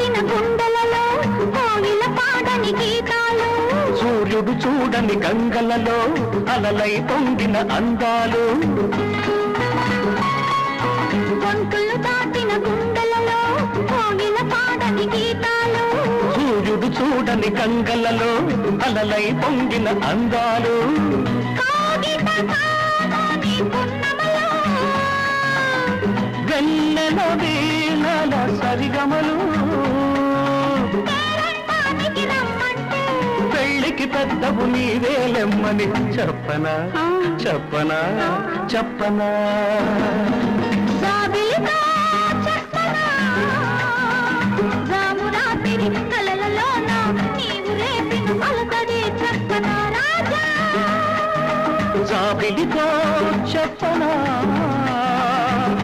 మురిసిన గుండెలలో కోయిల పాడని గీతాలు. సూర్యుడు చూడని గంగలలో అలలై పొంగిన అందాలు. గొంతులు దాటిన గుండెలలో కోయిల పాడని గీతాలు. సూర్యుడు చూడని గంగలలో అలలై పొంగిన అందాలు. వెన్నెల వేళల సరిగమలు. పెళ్ళికి పెద్దవు నీవేలెమ్మని చెప్పనా చెప్పనా చెప్పనా? చెప్పనా?